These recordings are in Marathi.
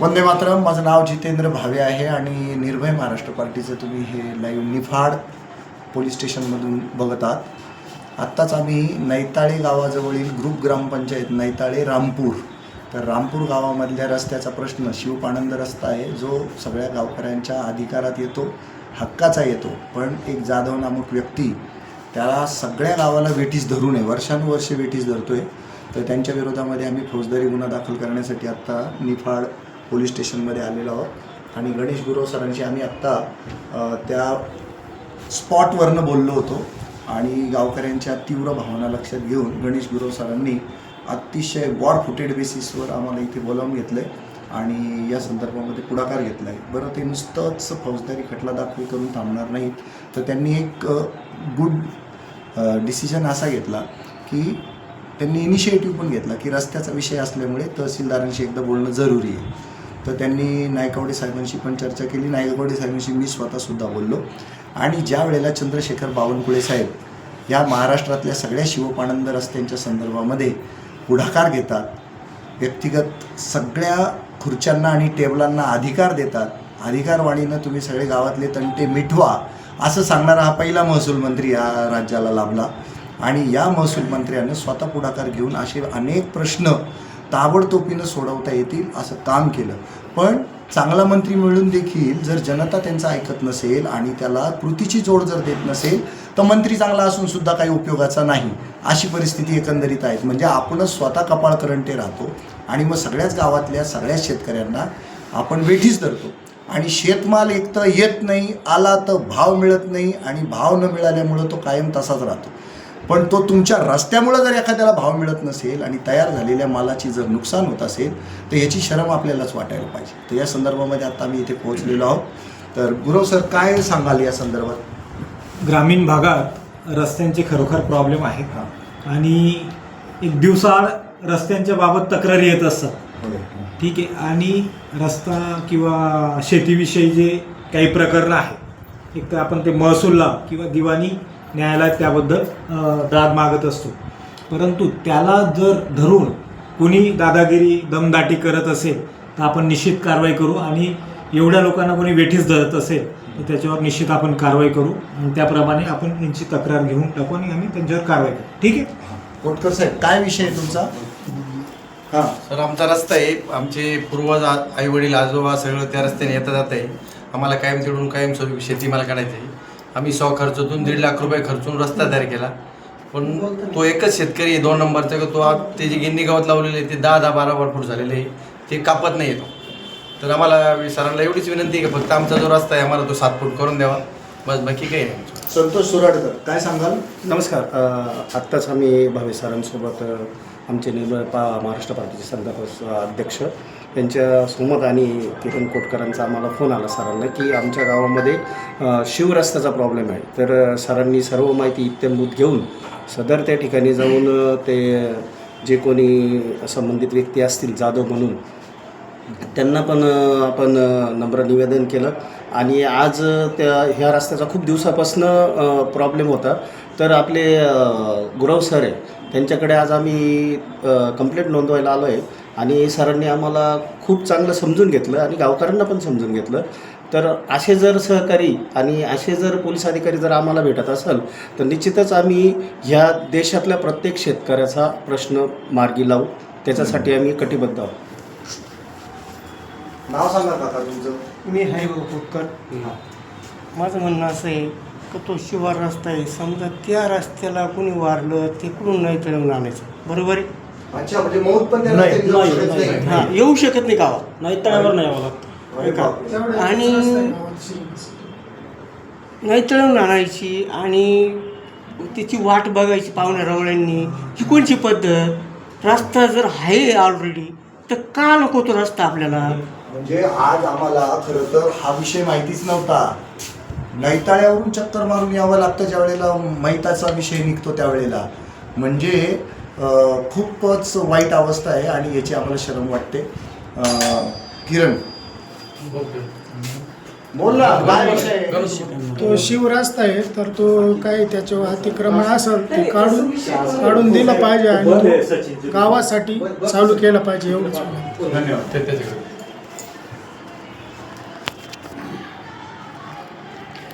वंदे मातरम. माझं नाव जितेंद्र भावे आहे आणि निर्भय महाराष्ट्र पार्टीचं तुम्ही हे लाईव्ह निफाड पोलीस स्टेशनमधून बघत आहात. आत्ताच आम्ही नैताळे गावाजवळील ग्रुप ग्रामपंचायत नैताळे रामपूर. तर रामपूर गावामधल्या रस्त्याचा प्रश्न शिवपानंद रस्ता आहे. जो सगळ्या गावकऱ्यांच्या अधिकारात येतो हक्काचा येतो. पण एक जाधव नामक व्यक्ती त्याला सगळ्या गावाला वेठीस धरू नये वर्षानुवर्षे वेठीस धरतोय. तर त्यांच्या विरोधामध्ये आम्ही फौजदारी गुन्हा दाखल करण्यासाठी आत्ता निफाड पोलीस स्टेशनमध्ये आलेलो आहोत. आणि गणेश गुरव सरांशी आम्ही आत्ता त्या स्पॉटवरनं बोललो होतो. आणि गावकऱ्यांच्या तीव्र भावना लक्षात घेऊन गणेश गुरव सरांनी अतिशय वॉर फुटेड बेसिसवर आम्हाला इथे बोलावून घेतलं आहे आणि या संदर्भामध्ये पुढाकार घेतला आहे बरं ते नुसतंच फौजदारी खटला दाखल करून थांबणार नाहीत. तर त्यांनी एक गुड डिसिजन असा घेतला की त्यांनी इनिशिएटिव्ह पण घेतला की रस्त्याचा विषय असल्यामुळे तहसीलदारांशी एकदा बोलणं जरुरी आहे. तर त्यांनी नायकवडे साहेबांशी पण चर्चा केली. नायकवडे साहेबांशी मी स्वतःसुद्धा बोललो. आणि ज्या वेळेला चंद्रशेखर बावनकुळे साहेब या महाराष्ट्रातल्या सगळ्या शिवपानंद रस्त्यांच्या संदर्भामध्ये पुढाकार घेतात व्यक्तिगत सगळ्या खुर्च्यांना आणि टेबलांना अधिकार देतात अधिकारवाणीनं तुम्ही सगळे गावातले तंटे मिठवा असं सांगणारा हा पहिला महसूल मंत्री या राज्याला लाभला. आणि या महसूल मंत्र्यानं स्वतः पुढाकार घेऊन असे अनेक प्रश्न ताबडतोबीनं सोडवता येतील असं काम केलं. पण चांगला मंत्री मिळून देखील जर जनता त्यांचं ऐकत नसेल आणि त्याला कृतीची जोड जर देत नसेल तर मंत्री चांगला असून सुद्धा काही उपयोगाचा नाही. अशी परिस्थिती एकंदरीत आहेत म्हणजे आपणच स्वतः कपाळ करंटे राहतो आणि मग सगळ्याच गावातल्या सगळ्याच शेतकऱ्यांना आपण वेठीच धरतो. आणि शेतमाल एक तर येत नाही आला तर भाव मिळत नाही आणि भाव न मिळाल्यामुळं तो कायम तसाच राहतो. पण तो तुमच्या रस्त्यामुळं जर एखाद्याला भाव मिळत नसेल आणि तयार झालेल्या मालाची जर नुकसान होत असेल तर याची शरम आपल्यालाच वाटायला पाहिजे. तर या संदर्भामध्ये आता आम्ही इथे पोहोचलेलो आहोत. तर गुरव सर काय सांगाल या संदर्भात? ग्रामीण भागात रस्त्यांचे खरोखर प्रॉब्लेम आहेत. आणि एक दिवसाआड रस्त्यांच्या बाबत तक्रारी येत असतात. ठीक आहे. आणि रस्ता किंवा शेतीविषयी जे काही प्रकरणं आहेत एक तर आपण ते महसूलला किंवा दिवाणी न्यायालयात त्याबद्दल दाद मागत असतो. परंतु त्याला जर धरून कोणी दादागिरी दमदाटी करत असेल तर आपण निश्चित कारवाई करू आणि एवढ्या लोकांना कोणी वेठीस धरत असेल तर त्याच्यावर निश्चित आपण कारवाई करू आणि त्याप्रमाणे आपण त्यांची तक्रार घेऊन टाकू आणि आम्ही त्यांच्यावर कारवाई करू. ठीक आहे? कोटकर साहेब काय विषय आहे तुमचा? हां. सर आमचा रस्ता आहे. आमचे पूर्वज आई वडील आजोबा सगळं त्या रस्त्याने येता जात आहे. आम्हाला कायम तिकडून कायम स्वरूपी शेतीमाल काढायचं आहे. आम्ही सौ खर्चातून दीड लाख रुपये खर्चून रस्ता तयार केला. पण तो एकच शेतकरी आहे दोन नंबरचा का तो आज ते जे गिन्नी गावात लावलेले आहे ते दहा दहा बारा बारा फूट झालेले आहे ते कापत नाही येतो. तर आम्हाला सरांना एवढीच विनंती आहे की फक्त आमचा जो रस्ता आहे आम्हाला तो सात फूट करून द्यावा. बस बाकी काही नाही. संतोष सुराडकर काय सांगाल? नमस्कार. आत्ताच आम्ही भावे सरांसोबत आमचे निर्मळ पा महाराष्ट्र पार्टीचे संघापक अध्यक्ष त्यांच्या सोमत आणि किरण कोटकरांचा आम्हाला फोन आला सरांना की आमच्या गावामध्ये शिवरस्त्याचा प्रॉब्लेम आहे. तर सरांनी सर्व माहिती इत्यंभूत घेऊन सदर त्या ठिकाणी जाऊन ते जे कोणी संबंधित व्यक्ती असतील जाधव म्हणून त्यांना पण आपण नम्र निवेदन केलं. आणि आज त्या ह्या रस्त्याचा खूप दिवसापासनं प्रॉब्लेम होता. तर आपले गुरव सर आहे त्यांच्याकडे आज आम्ही कंप्लेंट नोंदवायला आलो आहे आणि सरांनी आम्हाला खूप चांगलं समजून घेतलं आणि गावकऱ्यांना पण समजून घेतलं. तर असे जर सहकारी आणि असे जर पोलीस अधिकारी जर आम्हाला भेटत असेल तर निश्चितच आम्ही ह्या देशातल्या प्रत्येक शेतकऱ्याचा प्रश्न मार्गी लावू. त्याच्यासाठी आम्ही कटिबद्ध आहोत. नाव सांगा काका तुमचं. मी हरिभाऊ खोतकर माझं म्हणणं असं आहे की तो शिवार रस्ता आहे. समजा त्या रस्त्याला कोणी वारलं तिकडून नाही तळून आणायचं. बरोबर आहे? अच्छा म्हणजे मौत पण त्या नाही, रस्त्याने जाऊ नाही, शकत नाही. हां येऊ शकत नाही गावात. नाही तळ्यावर नाही यावं लागतं. अरे बापरे. आणि नाही तळून आणायची आणि तिची वाट बघायची पाहुण्या रवळ्यांनी ही कोणची पद्धत? रस्ता जर आहे ऑलरेडी तर का नको तो रस्ता आपल्याला? म्हणजे आज आम्हाला खरं तर हा विषय माहितीच नव्हता. नैताळ्यावरून चक्कर मारून यावं लागतं ज्या वेळेला मैताचा विषय निघतो त्यावेळेला. म्हणजे खूपच वाईट अवस्था आहे आणि याची आम्हाला शरम वाटते. किरण. बोल ना काय विषय तो आहे तर तो काय त्याच्यावर अतिक्रमण असेल ते काढून काढून दिलं पाहिजे आणि गावासाठी चालू केलं पाहिजे एवढंच धन्यवाद.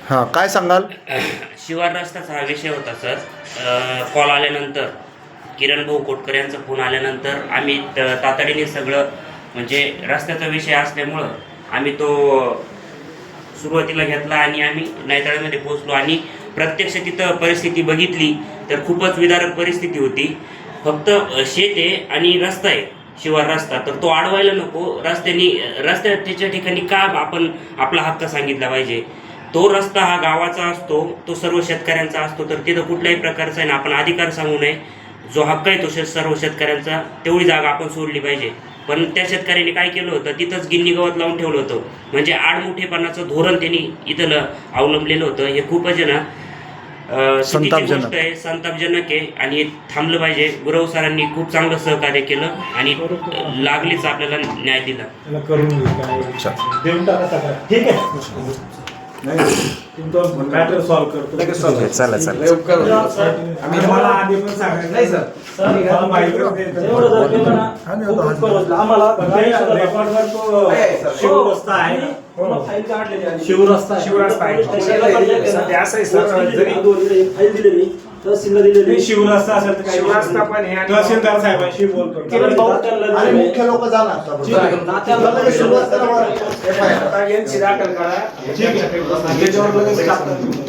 हां काय सांगाल? शिवार रस्त्याचा हा विषय होता सर. कॉल आल्यानंतर. किरण भाऊ कोटकर यांचा फोन आल्यानंतर आम्ही त- तातडीने सगळं म्हणजे रस्त्याचा विषय असल्यामुळं आम्ही तो सुरुवातीला घेतला आणि आम्ही नायतळ्यामध्ये पोहोचलो. आणि प्रत्यक्ष तिथं परिस्थिती बघितली तर खूपच विदारक परिस्थिती होती. फक्त शेत आहे आणि रस्ता आहे शिवार रस्ता. तर तो अडवायला नको. रस्त्याने रस्त्याच्या ठिकाणी का आपण आपला हक्क सांगितला पाहिजे? तो रस्ता हा गावाचा असतो तो सर्व शेतकऱ्यांचा असतो. तर तिथं कुठल्याही प्रकारचा आहे ना आपण अधिकार सांगू नये. जो हक्क आहे तो शे- सर्व शेतकऱ्यांचा तेवढी जागा आपण सोडली पाहिजे. पण त्या शेतकऱ्यांनी काय केलं होतं? तिथंच गिन्नी गवत लावून ठेवलं होतं. म्हणजे आडमुठेपणाचं धोरण त्यांनी इथं ल- अवलंबलेलं होतं. हे खूपच आहे ना. गोष्ट आहे. संतापजनक आहे. आणि थांबलं पाहिजे. गुरव सरांनी खूप चांगलं सहकार्य केलं आणि लागलीच आपल्याला न्याय दिला. मॅटर सॉल्व्ह करतो. चला चला लय उपकार होते. आम्ही मला आधी पण सांगायचं. नाही सर. मला माहिती होते. पण ते रेकॉर्डवर तो शिवरस्ता आहे. ना? शिवरस्ता आहे. शिवरस्ता आहे. सध्या असं आहे सर. जरी नाही, शिवरस्ता असेल तर काही शिवरस्ता पण आहे आणि- तहसीलदार साहेबांशी बोलतो. किरण भाऊ आणि मुख्य लोक जाणार यांची दाखल करा. ठीक आहे. त्याच्यावर लगेच टाकतो.